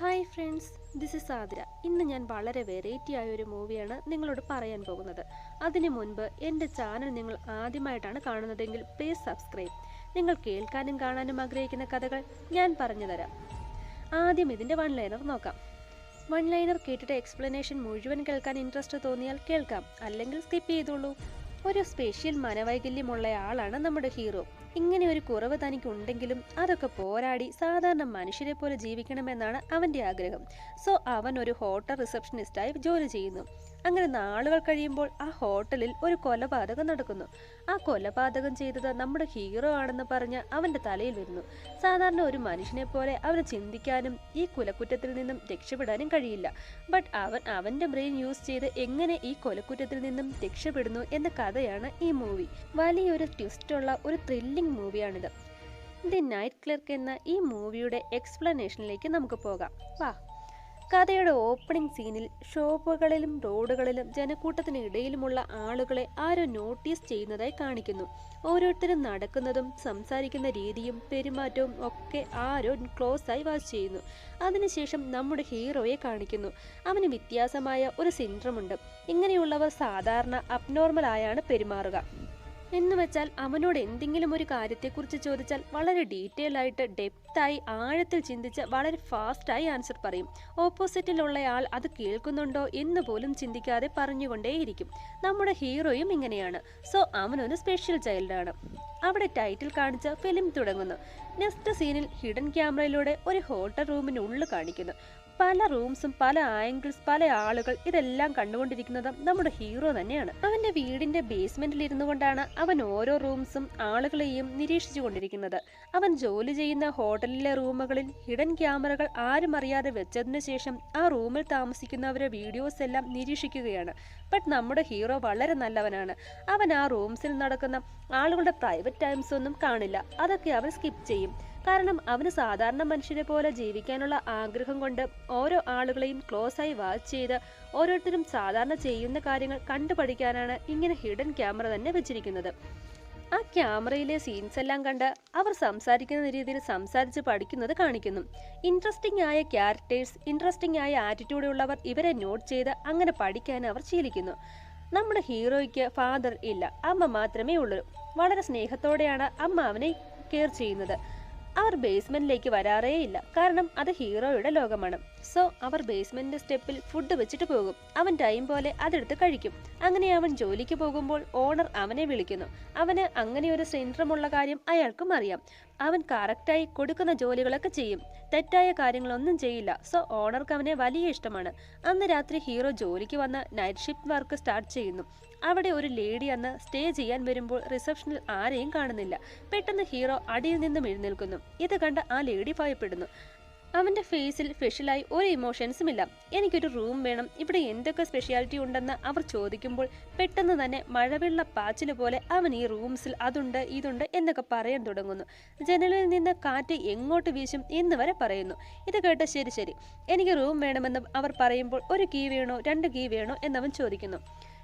Hi friends this is Athira ഇന്ന് ഞാൻ വളരെ വെറൈറ്റി ആയ ഒരു മൂവിയാണ് നിങ്ങളോട് പറയാൻ പോകുന്നത്. അതിനു മുൻപ് എന്റെ ചാനൽ നിങ്ങൾ ആദ്യമായിട്ടാണ് കാണുന്നതെങ്കിൽ പ്ലീസ് സബ്സ്ക്രൈബ് നിങ്ങൾ കേൾക്കാനും കാണാനും ആഗ്രഹിക്കുന്ന കഥകൾ ഞാൻ പറഞ്ഞു തരാം. ആദ്യം ഇതിന്റെ വൺ ലൈനർ നോക്കാം. വൺ ലൈനർ കേട്ടിട്ട് എക്സ്പ്ലനേഷൻ മുഴുവൻ കേൾക്കാൻ ഇൻട്രസ്റ്റ് തോന്നിയാൽ കേൾക്കാം. അല്ലെങ്കിൽ സ്കിപ്പ് ചെയ്തോളൂ. ഒരു സ്പെഷ്യൽ മനവൈകല്യമുള്ള ആളാണ് നമ്മുടെ ഹീറോ ഇങ്ങനെ ഒരു കുറവ് തനിക്കുണ്ടെങ്കിലും അതൊക്കെ പോരാടി സാധാരണ മനുഷ്യരെ പോലെ ജീവിക്കണമെന്നാണ് അവന്റെ ആഗ്രഹം. സോ അവൻ ഒരു ഹോട്ടൽ റിസപ്ഷനിസ്റ്റായി ജോലി ചെയ്യുന്നു. അങ്ങനെ നാളുകൾ കഴിയുമ്പോൾ ആ ഹോട്ടലിൽ ഒരു കൊലപാതകം നടക്കുന്നു. ആ കൊലപാതകം ചെയ്തത് നമ്മുടെ ഹീറോ ആണെന്ന് പറഞ്ഞ് അവന്റെ തലയിൽ വരുന്നു. സാധാരണ ഒരു മനുഷ്യനെ പോലെ അവന് ചിന്തിക്കാനും ഈ കുലക്കുറ്റത്തിൽ നിന്നും രക്ഷപ്പെടാനും കഴിയില്ല. ബട്ട് അവൻ അവന്റെ ബ്രെയിൻ യൂസ് ചെയ്ത് എങ്ങനെ ഈ കൊലക്കുറ്റത്തിൽ നിന്നും രക്ഷപ്പെടുന്നു എന്ന കഥയാണ് ഈ മൂവി. വലിയൊരു ട്വിസ്റ്റുള്ള ഒരു ത്രില്ലിംഗ് മൂവിയാണിത്. ദി നൈറ്റ് ക്ലർക്ക് എന്ന ഈ മൂവിയുടെ എക്സ്പ്ലനേഷനിലേക്ക് നമുക്ക് പോകാം. വാ. കഥയുടെ ഓപ്പണിംഗ് സീനിൽ ഷോപ്പുകളിലും റോഡുകളിലും ജനക്കൂട്ടത്തിന് ഇടയിലുമുള്ള ആളുകളെ ആരോ നോട്ടീസ് ചെയ്യുന്നതായി കാണിക്കുന്നു. ഓരോരുത്തരും നടക്കുന്നതും സംസാരിക്കുന്ന രീതിയും പെരുമാറ്റവും ഒക്കെ ആരോ ക്ലോസ് ആയി വാച്ച് ചെയ്യുന്നു. അതിനുശേഷം നമ്മുടെ ഹീറോയെ കാണിക്കുന്നു. അവന് വ്യത്യാസമായ ഒരു സിൻഡ്രമുണ്ട് ഇങ്ങനെയുള്ളവർ സാധാരണ അബ്നോർമൽ ആയാണ് പെരുമാറുക. എന്ന് വെച്ചാൽ അവനോട് എന്തെങ്കിലും ഒരു കാര്യത്തെക്കുറിച്ച് ചോദിച്ചാൽ വളരെ ഡീറ്റെയിൽ ആയിട്ട് ഡെപ്തായി ആഴത്തിൽ ചിന്തിച്ച് വളരെ ഫാസ്റ്റായി ആൻസർ പറയും. ഓപ്പോസിറ്റിലുള്ളയാൾ അത് കേൾക്കുന്നുണ്ടോ എന്ന് പോലും ചിന്തിക്കാതെ പറഞ്ഞുകൊണ്ടേയിരിക്കും. നമ്മുടെ ഹീറോയും ഇങ്ങനെയാണ്. സോ അവനൊരു സ്പെഷ്യൽ ചൈൽഡാണ് അവിടെ ടൈറ്റിൽ കാണിച്ച ഫിലിം തുടങ്ങുന്നു. നെക്സ്റ്റ് സീനിൽ ഹിഡൻ ക്യാമറയിലൂടെ ഒരു ഹോട്ടൽ റൂമിനുള്ളിൽ കാണിക്കുന്നു. പല റൂംസും പല ആംഗിൾസ് പല ആളുകൾ ഇതെല്ലാം കണ്ടുകൊണ്ടിരിക്കുന്നത് നമ്മുടെ ഹീറോ തന്നെയാണ്. അവന്റെ വീടിന്റെ ബേസ്മെന്റിൽ ഇരുന്നു കൊണ്ടാണ് അവൻ ഓരോ റൂംസും ആളുകളെയും നിരീക്ഷിച്ചു കൊണ്ടിരിക്കുന്നത്. അവൻ ജോലി ചെയ്യുന്ന ഹോട്ടലിലെ റൂമുകളിൽ ഹിഡൻ ക്യാമറകൾ ആരും അറിയാതെ വെച്ചതിനു ശേഷം ആ റൂമിൽ താമസിക്കുന്നവരെ വീഡിയോസ് എല്ലാം നിരീക്ഷിക്കുകയാണ്. ബട്ട് നമ്മുടെ ഹീറോ വളരെ നല്ലവനാണ്. അവൻ ആ റൂംസിൽ നടക്കുന്ന ആളുകളുടെ പ്രൈവറ്റ് ടൈംസ് ഒന്നും കാണില്ല. അതൊക്കെ അവൻ സ്കിപ്പ് ചെയ്യും. കാരണം അവന് സാധാരണ മനുഷ്യരെ പോലെ ജീവിക്കാനുള്ള ആഗ്രഹം കൊണ്ട് ഓരോ ആളുകളെയും ആയി വാച്ച് ചെയ്ത് ഓരോരുത്തരും സാധാരണ ചെയ്യുന്ന കാര്യങ്ങൾ കണ്ടുപഠിക്കാനാണ് ഇങ്ങനെ ഹിഡൻ ക്യാമറ തന്നെ വെച്ചിരിക്കുന്നത്. ആ ക്യാമറയിലെ സീൻസ് എല്ലാം കണ്ട് അവർ സംസാരിക്കുന്ന രീതിയിൽ സംസാരിച്ച് പഠിക്കുന്നത് കാണിക്കുന്നു. ഇൻട്രസ്റ്റിംഗ് ആയ ക്യാരക്ടേഴ്സ് ഇൻട്രസ്റ്റിംഗ് ആയ ആറ്റിറ്റ്യൂഡ് ഉള്ളവർ ഇവരെ നോട്ട് ചെയ്ത് അങ്ങനെ പഠിക്കാൻ അവർ ശീലിക്കുന്നു. നമ്മുടെ ഹീറോയ്ക്ക് ഫാദർ ഇല്ല അമ്മ മാത്രമേ ഉള്ളൂ. വളരെ സ്നേഹത്തോടെയാണ് അമ്മ അവനെ കെയർ ചെയ്യുന്നത്. അവർ ബേസ്മെന്റിലേക്ക് വരാറേ ഇല്ല കാരണം അത് ഹീറോയുടെ ലോകമാണ്. സോ അവർ ബേസ്മെന്റ് സ്റ്റെപ്പിൽ ഫുഡ് വെച്ചിട്ട് പോകും. അവൻ ടൈം പോലെ അതെടുത്ത് കഴിക്കും. അങ്ങനെ അവൻ ജോലിക്ക് പോകുമ്പോൾ ഓണർ അവനെ വിളിക്കുന്നു. അവന് അങ്ങനെ ഒരു സിൻഡ്രമുള്ള കാര്യം അയാൾക്കും അറിയാം. അവൻ കറക്റ്റായി കൊടുക്കുന്ന ജോലികളൊക്കെ ചെയ്യും. തെറ്റായ കാര്യങ്ങളൊന്നും ചെയ്യില്ല. സോ ഓണർക്ക് അവനെ വലിയ ഇഷ്ടമാണ്. അന്ന് രാത്രി ഹീറോ ജോലിക്ക് വന്ന് നൈറ്റ് ഷിഫ്റ്റ് വർക്ക് സ്റ്റാർട്ട് ചെയ്യുന്നു. അവിടെ ഒരു ലേഡി അന്ന് സ്റ്റേ ചെയ്യാൻ വരുമ്പോൾ റിസപ്ഷനിൽ ആരെയും കാണുന്നില്ല. പെട്ടെന്ന് ഹീറോ അടിയിൽ നിന്നും എഴുന്നേൽക്കുന്നു. ഇത് കണ്ട് ആ ലേഡി ഭയപ്പെടുന്നു. അവന്റെ ഫേസിൽ സ്പെഷ്യലായി ഒരു ഇമോഷൻസും ഇല്ല. എനിക്കൊരു റൂം വേണം. ഇവിടെ എന്തൊക്കെ സ്പെഷ്യാലിറ്റി ഉണ്ടെന്ന് അവർ ചോദിക്കുമ്പോൾ പെട്ടെന്ന് തന്നെ മഴവെള്ള പാച്ചിൽ പോലെ അവൻ ഈ റൂംസിൽ അതുണ്ട് ഇതുണ്ട് എന്നൊക്കെ പറയാൻ തുടങ്ങുന്നു. ജനലിൽ നിന്ന് കാറ്റ് എങ്ങോട്ട് വീശും എന്ന് വരെ പറയുന്നു. ഇത് കേട്ട ശരി ശരി. എനിക്ക് റൂം വേണമെന്ന് അവർ പറയുമ്പോൾ ഒരു കീ വേണോ രണ്ട് കീ വേണോ എന്നവൻ ചോദിക്കുന്നു.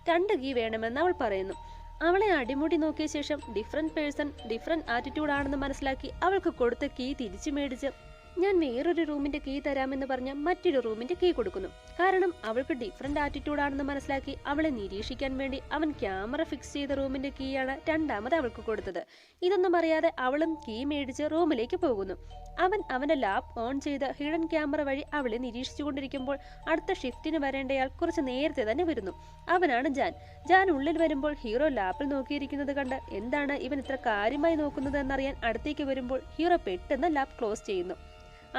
രണ്ട് ഗീ വേണമെന്ന് അവൾ പറയുന്നു. അവളെ അടിമുടി നോക്കിയ ശേഷം ഡിഫറെന്റ് പേഴ്സൺ ഡിഫറെന്റ് ആറ്റിറ്റ്യൂഡ് ആണെന്ന് മനസ്സിലാക്കി അവൾക്ക് കൊടുത്ത കീ തിരിച്ചു മേടിച്ച് ഞാൻ വേറൊരു റൂമിന്റെ കീ തരാമെന്ന് പറഞ്ഞ് മറ്റൊരു റൂമിന്റെ കീ കൊടുക്കുന്നു. കാരണം അവൾക്ക് ഡിഫറെന്റ് ആറ്റിറ്റ്യൂഡ് ആണെന്ന് മനസ്സിലാക്കി അവളെ നിരീക്ഷിക്കാൻ വേണ്ടി അവൻ ക്യാമറ ഫിക്സ് ചെയ്ത റൂമിന്റെ കീയാണ് രണ്ടാമത് അവൾക്ക് കൊടുത്തത്. ഇതൊന്നും അറിയാതെ അവളും കീ മേടിച്ച് റൂമിലേക്ക് പോകുന്നു. അവൻ അവന്റെ ലാബ് ഓൺ ചെയ്ത് ഹിഡൻ ക്യാമറ വഴി അവളെ നിരീക്ഷിച്ചുകൊണ്ടിരിക്കുമ്പോൾ അടുത്ത ഷിഫ്റ്റിന് വരേണ്ടയാൾ കുറച്ച് നേരത്തെ തന്നെ വരുന്നു. അവനാണ് ജാൻ. ജാൻ ഉള്ളിൽ വരുമ്പോൾ ഹീറോ ലാപ്പിൽ നോക്കിയിരിക്കുന്നത് കണ്ട് എന്താണ് ഇവൻ ഇത്ര കാര്യമായി നോക്കുന്നത് എന്നറിയാൻ അടുത്തേക്ക് വരുമ്പോൾ ഹീറോ പെട്ടെന്ന് ലാബ് ക്ലോസ് ചെയ്യുന്നു.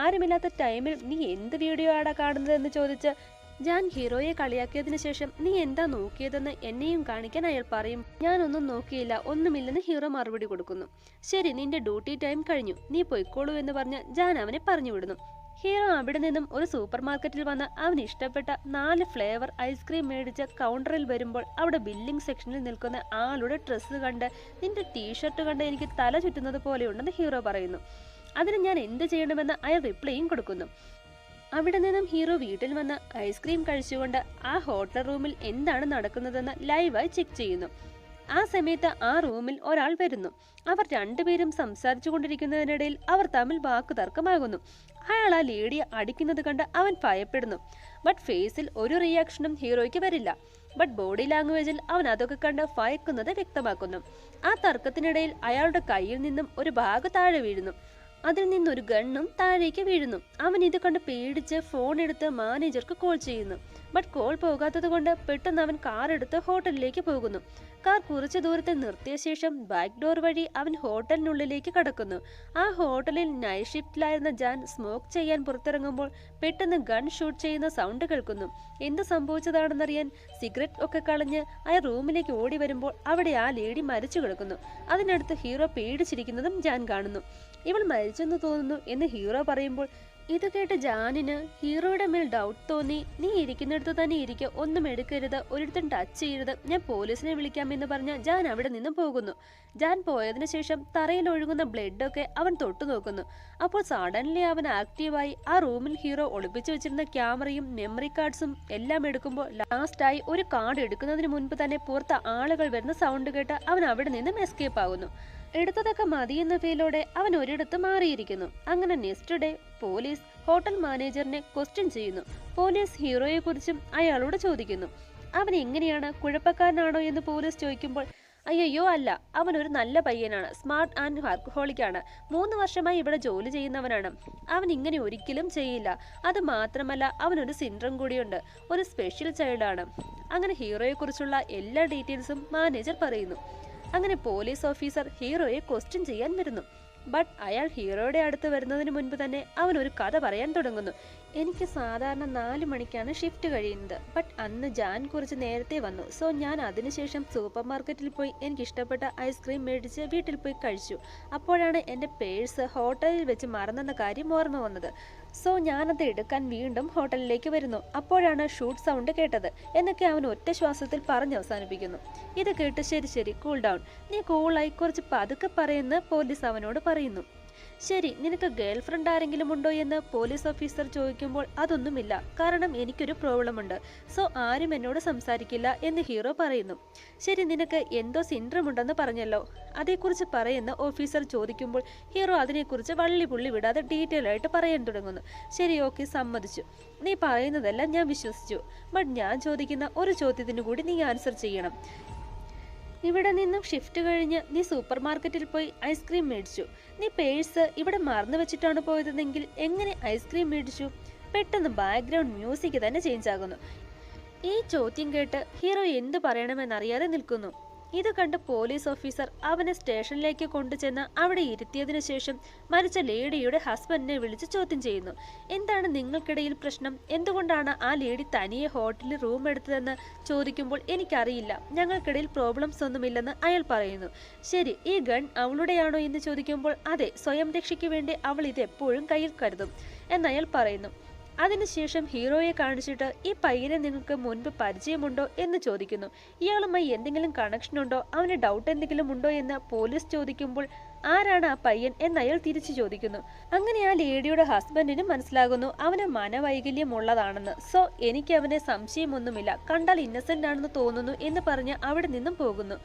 ആരുമില്ലാത്ത ടൈമിൽ നീ എന്ത് വീഡിയോ ആടാ കാണുന്നത് എന്ന് ചോദിച്ച് ഞാൻ ഹീറോയെ കളിയാക്കിയതിന് ശേഷം നീ എന്താ നോക്കിയതെന്ന് എന്നെയും കാണിക്കാൻ അയാൾ പറയും. ഞാനൊന്നും നോക്കിയില്ല ഒന്നുമില്ലെന്ന് ഹീറോ മറുപടി കൊടുക്കുന്നു. ശരി നിന്റെ ഡ്യൂട്ടി ടൈം കഴിഞ്ഞു. നീ പൊയ്ക്കോളൂ എന്ന് പറഞ്ഞ് ഞാൻ അവനെ പറഞ്ഞു വിടുന്നു. ഹീറോ അവിടെ നിന്നും ഒരു സൂപ്പർ മാർക്കറ്റിൽ വന്ന് അവന് ഇഷ്ടപ്പെട്ട നാല് ഫ്ലേവർ ഐസ്ക്രീം മേടിച്ച് കൗണ്ടറിൽ വരുമ്പോൾ അവിടെ ബില്ലിംഗ് സെക്ഷനിൽ നിൽക്കുന്ന ആളുടെ ഡ്രസ്സ് കണ്ട് നിന്റെ ടീഷർട്ട് കണ്ട് എനിക്ക് തല ചുറ്റുന്നത് പോലെയുണ്ടെന്ന് ഹീറോ പറയുന്നു. അതിന് ഞാൻ എന്ത് ചെയ്യണമെന്ന് അയാൾ റിപ്ലൈയും കൊടുക്കുന്നു. അവിടെ നിന്നും ഹീറോ വീട്ടിൽ വന്ന് ഐസ്ക്രീം കഴിച്ചുകൊണ്ട് ആ ഹോട്ടൽ റൂമിൽ എന്താണ് നടക്കുന്നതെന്ന് ലൈവായി ചെക്ക് ചെയ്യുന്നു. ആ സമയത്ത് ആ റൂമിൽ ഒരാൾ വരുന്നു. അവർ രണ്ടുപേരും സംസാരിച്ചു കൊണ്ടിരിക്കുന്നതിനിടയിൽ അവർ തമ്മിൽ വാക്കു തർക്കമാകുന്നു അയാൾ ആ ലേഡിയെ അടിക്കുന്നത് കണ്ട് അവൻ ഭയപ്പെടുന്നു. ബട്ട് ഫേസിൽ ഒരു റിയാക്ഷനും ഹീറോയ്ക്ക് വരില്ല. ബട്ട് ബോഡി ലാംഗ്വേജിൽ അവൻ അതൊക്കെ കണ്ട് ഭയക്കുന്നത് വ്യക്തമാക്കുന്നു. ആ തർക്കത്തിനിടയിൽ അയാളുടെ കയ്യിൽ നിന്നും ഒരു ഭാഗം താഴെ വീഴുന്നു. അതിൽ നിന്നൊരു ഗണ്ണും താഴേക്ക് വീഴുന്നു. അവൻ ഇത് കണ്ട് പേടിച്ച് ഫോൺ എടുത്ത് മാനേജർക്ക് കോൾ ചെയ്യുന്നു. ബട്ട് കോൾ പോകാത്തത് കൊണ്ട് പെട്ടെന്ന് അവൻ കാർ എടുത്ത് ഹോട്ടലിലേക്ക് പോകുന്നു. കാർ കുറച്ചു ദൂരത്ത് നിർത്തിയ ശേഷം ബാക്ക് ഡോർ വഴി അവൻ ഹോട്ടലിനുള്ളിലേക്ക് കടക്കുന്നു. ആ ഹോട്ടലിൽ നൈറ്റ് ഷിഫ്റ്റിലായിരുന്ന ജാൻ സ്മോക്ക് ചെയ്യാൻ പുറത്തിറങ്ങുമ്പോൾ പെട്ടെന്ന് ഗൺ ഷൂട്ട് ചെയ്യുന്ന സൗണ്ട് കേൾക്കുന്നു. എന്ത് സംഭവിച്ചതാണെന്നറിയാൻ സിഗരറ്റ് ഒക്കെ കളഞ്ഞ് ആ റൂമിലേക്ക് ഓടി വരുമ്പോൾ അവിടെ ആ ലേഡി മരിച്ചു കിടക്കുന്നു. അതിനടുത്ത് ഹീറോ പേടിച്ചിരിക്കുന്നതും ജാൻ കാണുന്നു. ഇവൾ മരിച്ചെന്ന് തോന്നുന്നു എന്ന് ഹീറോ പറയുമ്പോൾ ഇത് കേട്ട് ജാനിന് ഹീറോയുടെ മേൽ ഡൗട്ട് തോന്നി. നീ ഇരിക്കുന്നിടത്ത് തന്നെ ഇരിക്കുക ഒന്നും എടുക്കരുത്. ഒരിടത്തും ടച്ച് ചെയ്യരുത്. ഞാൻ പോലീസിനെ വിളിക്കാമെന്ന് പറഞ്ഞ് ജാൻ അവിടെ നിന്നും പോകുന്നു. ജാൻ പോയതിനു ശേഷം തറയിൽ ഒഴുകുന്ന ബ്ലഡൊക്കെ അവൻ തൊട്ടു നോക്കുന്നു. അപ്പോൾ സഡൻലി അവൻ ആക്റ്റീവായി ആ റൂമിൽ ഹീറോ ഒളിപ്പിച്ചു വെച്ചിരുന്ന ക്യാമറയും മെമ്മറി കാർഡ്സും എല്ലാം എടുക്കുമ്പോൾ ലാസ്റ്റായി ഒരു കാർഡ് എടുക്കുന്നതിന് മുൻപ് തന്നെ പുറത്ത് ആളുകൾ വരുന്ന സൗണ്ട് കേട്ട് അവൻ അവിടെ നിന്നും എസ്കേപ്പ് ആകുന്നു. എടുത്തതൊക്കെ മതിയെന്ന ഫീലോടെ അവൻ ഒരിടത്ത് മാറിയിരിക്കുന്നു. അങ്ങനെ നെക്സ്റ്റ് ഡേ പോലീസ് ഹോട്ടൽ മാനേജറിനെ ക്വസ്റ്റ്യൻ ചെയ്യുന്നു. പോലീസ് ഹീറോയെ കുറിച്ചും അയാളോട് ചോദിക്കുന്നു. അവൻ എങ്ങനെയാണ്? കുഴപ്പക്കാരനാണോ? എന്ന് പോലീസ് ചോദിക്കുമ്പോൾ അയ്യോ അല്ല. അവൻ ഒരു നല്ല പയ്യനാണ്. സ്മാർട്ട് ആൻഡ് വർക്കഹോളിക് ആണ് മൂന്ന് വർഷമായി ഇവിടെ ജോലി ചെയ്യുന്നവനാണ്. അവൻ ഇങ്ങനെ ഒരിക്കലും ചെയ്യില്ല. അത് മാത്രമല്ല അവനൊരു സിൻഡ്രം കൂടിയുണ്ട്. ഒരു സ്പെഷ്യൽ ചൈൽഡാണ്. അങ്ങനെ ഹീറോയെക്കുറിച്ചുള്ള എല്ലാ ഡീറ്റെയിൽസും മാനേജർ പറയുന്നു. അങ്ങനെ പോലീസ് ഓഫീസർ ഹീറോയെ ക്വസ്റ്റ്യൻ ചെയ്യാൻ വരുന്നു. ബട്ട് അയാൾ ഹീറോയുടെ അടുത്ത് വരുന്നതിന് മുൻപ് തന്നെ അവൻ ഒരു കഥ പറയാൻ തുടങ്ങുന്നു. എനിക്ക് സാധാരണ നാല് മണിക്കാണ് ഷിഫ്റ്റ് കഴിയുന്നത്. ബട്ട് അന്ന് ജാൻ കുറച്ച് നേരത്തെ വന്നു. സോ ഞാൻ അതിനുശേഷം സൂപ്പർ മാർക്കറ്റിൽ പോയി എനിക്ക് ഇഷ്ടപ്പെട്ട ഐസ്ക്രീം മേടിച്ച് വീട്ടിൽ പോയി കഴിച്ചു. അപ്പോഴാണ് എന്റെ പേഴ്സ് ഹോട്ടലിൽ വെച്ച് മറന്നെന്ന കാര്യം ഓർമ്മ വന്നത്. സോ ഞാനത് എടുക്കാൻ വീണ്ടും ഹോട്ടലിലേക്ക് വരുന്നു. അപ്പോഴാണ് ഷൂട്ട് സൗണ്ട് കേട്ടത്. എന്നൊക്കെ അവൻ ഒറ്റ ശ്വാസത്തിൽ പറഞ്ഞ് അവസാനിപ്പിക്കുന്നു. ഇത് കേട്ട് ശരി ശരി കൂൾ ഡൗൺ നീ കൂളായി കുറച്ച് പതുക്കെ പറയുന്ന പോലീസ് അവനോട് പറയുന്നു. ശരി നിനക്ക് ഗേൾ ഫ്രണ്ട് ആരെങ്കിലും ഉണ്ടോ എന്ന് പോലീസ് ഓഫീസർ ചോദിക്കുമ്പോൾ അതൊന്നുമില്ല. കാരണം എനിക്കൊരു പ്രോബ്ലം ഉണ്ട് സോ ആരും എന്നോട് സംസാരിക്കില്ല എന്ന് ഹീറോ പറയുന്നു. ശരി നിനക്ക് എന്തോ സിൻഡ്രം ഉണ്ടെന്ന് പറഞ്ഞല്ലോ. അതേക്കുറിച്ച് പറയുന്ന ഓഫീസർ ചോദിക്കുമ്പോൾ ഹീറോ അതിനെക്കുറിച്ച് വള്ളി പുള്ളി വിടാതെ ഡീറ്റെയിൽ ആയിട്ട് പറയാൻ തുടങ്ങുന്നു. ശരി ഓക്കെ സമ്മതിച്ചു. നീ പറയുന്നതെല്ലാം ഞാൻ വിശ്വസിച്ചു. ബട്ട് ഞാൻ ചോദിക്കുന്ന ഒരു ചോദ്യത്തിന് കൂടി നീ ആൻസർ ചെയ്യണം. ഇവിടെ നിന്നും ഷിഫ്റ്റ് കഴിഞ്ഞ് നീ സൂപ്പർ മാർക്കറ്റിൽ പോയി ഐസ്ക്രീം മേടിച്ചു. നീ പേഴ്സ് ഇവിടെ മറന്നു വെച്ചിട്ടാണ് പോയതെങ്കിൽ എങ്ങനെ ഐസ്ക്രീം മേടിച്ചു? പെട്ടെന്ന് ബാക്ക്ഗ്രൗണ്ട് മ്യൂസിക് തന്നെ ചേഞ്ച് ആകുന്നു. ഈ ചോദ്യം കേട്ട് ഹീറോ എന്ത് പറയണമെന്നറിയാതെ നിൽക്കുന്നു. ഇത് കണ്ട് പോലീസ് ഓഫീസർ അവനെ സ്റ്റേഷനിലേക്ക് കൊണ്ടുചെന്ന് അവിടെ ഇരുത്തിയതിനു ശേഷം മരിച്ച ലേഡിയുടെ ഹസ്ബൻഡിനെ വിളിച്ച് ചോദ്യം ചെയ്യുന്നു. എന്താണ് നിങ്ങൾക്കിടയിൽ പ്രശ്നം? എന്തുകൊണ്ടാണ് ആ ലേഡി തനിയെ ഹോട്ടലിൽ റൂം എടുത്തതെന്ന് ചോദിക്കുമ്പോൾ എനിക്കറിയില്ല. ഞങ്ങൾക്കിടയിൽ പ്രോബ്ലംസ് ഒന്നുമില്ലെന്ന് അയാൾ പറയുന്നു. ശരി ഈ ഗൺ അവളുടെയാണോ എന്ന് ചോദിക്കുമ്പോൾ അതെ സ്വയം രക്ഷയ്ക്ക് വേണ്ടി അവൾ ഇത് എപ്പോഴും കയ്യിൽ കരുതും. എന്നയാൾ പറയുന്നു. അതിനുശേഷം ഹീറോയെ കാണിച്ചിട്ട് ഈ പയ്യനെ നിങ്ങൾക്ക് മുൻപ് പരിചയമുണ്ടോ എന്ന് ചോദിക്കുന്നു. ഇയാളുമായി എന്തെങ്കിലും കണക്ഷൻ ഉണ്ടോ? അവന് ഡൗട്ട് എന്തെങ്കിലും ഉണ്ടോ എന്ന് പോലീസ് ചോദിക്കുമ്പോൾ ആരാണ് ആ പയ്യൻ എന്ന് അയാൾ തിരിച്ചു ചോദിക്കുന്നു. അങ്ങനെ ആ ലേഡിയുടെ ഹസ്ബൻഡിന് മനസ്സിലാകുന്നു അവന് മനവൈകല്യം ഉള്ളതാണെന്ന് സോ എനിക്ക് അവനെ സംശയമൊന്നുമില്ല. കണ്ടാൽ ഇന്നസെന്റ് ആണെന്ന് തോന്നുന്നു എന്ന് പറഞ്ഞ് അവിടെ നിന്നും പോകുന്നു.